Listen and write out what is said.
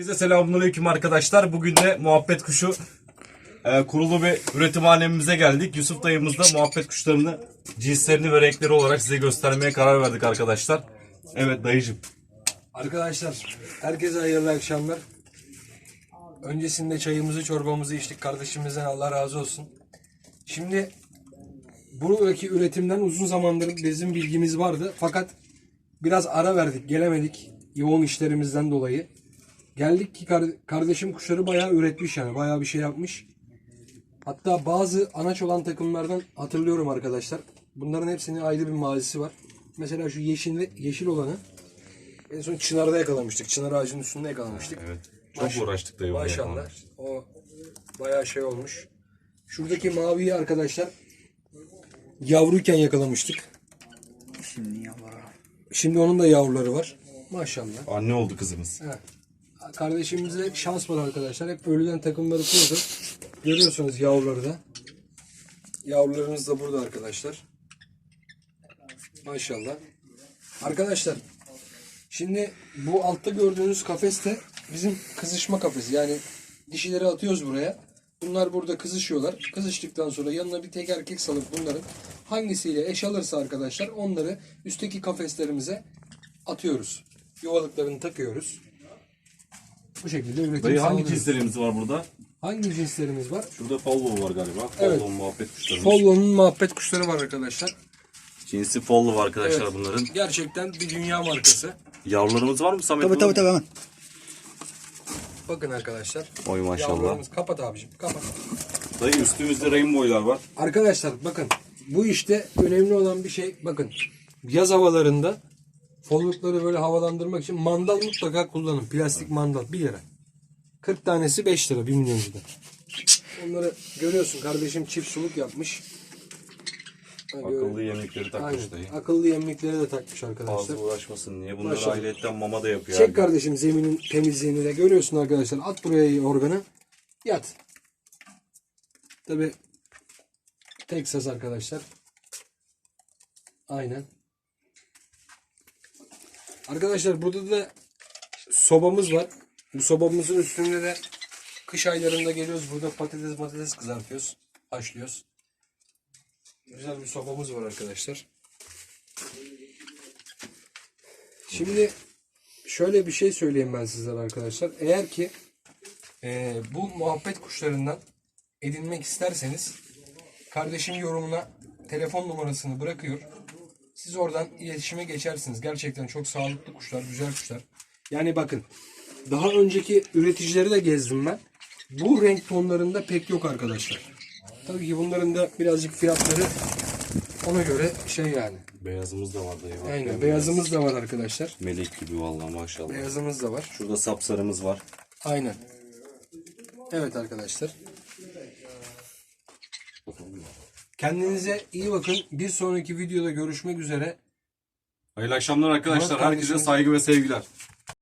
Herkese selamünaleyküm arkadaşlar. Bugün de muhabbet kuşu e, kurulu bir üretimhanemize geldik. Yusuf dayımız da muhabbet kuşlarını cinslerini ve renkleri olarak size göstermeye karar verdik arkadaşlar. Evet dayıcım. Arkadaşlar herkese hayırlı akşamlar. Öncesinde çayımızı çorbamızı içtik kardeşimizden Allah razı olsun. Şimdi buradaki üretimden uzun zamandır bizim bilgimiz vardı. Fakat biraz ara verdik gelemedik yoğun işlerimizden dolayı. Geldik ki kar- kardeşim kuşları bayağı üretmiş yani bayağı bir şey yapmış. Hatta bazı anaç olan takımlardan hatırlıyorum arkadaşlar. Bunların hepsinin ayrı bir mazisi var. Mesela şu yeşil, yeşil olanı en son Çınar'da yakalamıştık. Çınar ağacının üstünde yakalamıştık. Evet. Çok uğraştık dayı. bunu Maşallah. O bayağı şey olmuş. Şuradaki maviyi arkadaşlar yavruyken yakalamıştık. Şimdi yavrum. Şimdi onun da yavruları var. Maşallah. Anne oldu kızımız. Evet. Kardeşimize şans var arkadaşlar. Hep ölüden takımları kurdu. Görüyorsunuz yavruları da. Yavrularımız da burada arkadaşlar. Maşallah. Arkadaşlar şimdi bu altta gördüğünüz kafes de bizim kızışma kafesi. Yani dişileri atıyoruz buraya. Bunlar burada kızışıyorlar. Kızıştıktan sonra yanına bir tek erkek salıp bunların hangisiyle eş alırsa arkadaşlar onları üstteki kafeslerimize atıyoruz. Yuvalıklarını takıyoruz. Bu şekilde üretim Dayı hangi sağlıyoruz. cinslerimiz var burada? Hangi cinslerimiz var? Şurada follow var galiba. Evet. Follow muhabbet kuşlarımız. Follo'nun muhabbet kuşları var arkadaşlar. Cinsi follow arkadaşlar Evet. bunların. Gerçekten bir dünya markası. Yavrularımız var mı Samet? Tabii tabii tabii hemen. Bakın arkadaşlar. Oy maşallah. Yavrularımız. Kapat abicim kapat. Dayı üstümüzde rainbow'lar var. Arkadaşlar bakın bu işte önemli olan bir şey bakın yaz havalarında follukları böyle havalandırmak için mandal mutlaka kullanın. Plastik mandal 1 lira. 40 tanesi 5 lira 1 milyoncuda. Onları görüyorsun kardeşim çift suluk yapmış. Akıllı yemekleri takmış dayı. Aynen. Akıllı yemlikleri de takmış arkadaşlar. Fazla uğraşmasın diye. Bunları Maşallah. ayrıyetten mama da yapıyor. Çek abi. kardeşim zeminin temizliğini de görüyorsun arkadaşlar. At buraya organı. Yat. Tabi Texas arkadaşlar. Aynen. Arkadaşlar burada da sobamız var. Bu sobamızın üstünde de kış aylarında geliyoruz. Burada patates patates kızartıyoruz. Haşlıyoruz. Güzel bir sobamız var arkadaşlar. Şimdi şöyle bir şey söyleyeyim ben sizlere arkadaşlar. Eğer ki e, bu muhabbet kuşlarından edinmek isterseniz kardeşim yorumuna telefon numarasını bırakıyor. Siz oradan iletişime geçersiniz. Gerçekten çok sağlıklı kuşlar, güzel kuşlar. Yani bakın daha önceki üreticileri de gezdim ben. Bu renk tonlarında pek yok arkadaşlar. Tabii ki bunların da birazcık fiyatları ona göre şey yani. Beyazımız da var dayı. Aynen bembeyaz. beyazımız da var arkadaşlar. Melek gibi vallahi maşallah. Beyazımız da var. Şurada sapsarımız var. Aynen. Evet arkadaşlar. Kendinize iyi bakın. Bir sonraki videoda görüşmek üzere. Hayırlı akşamlar arkadaşlar. Herkese saygı ve sevgiler.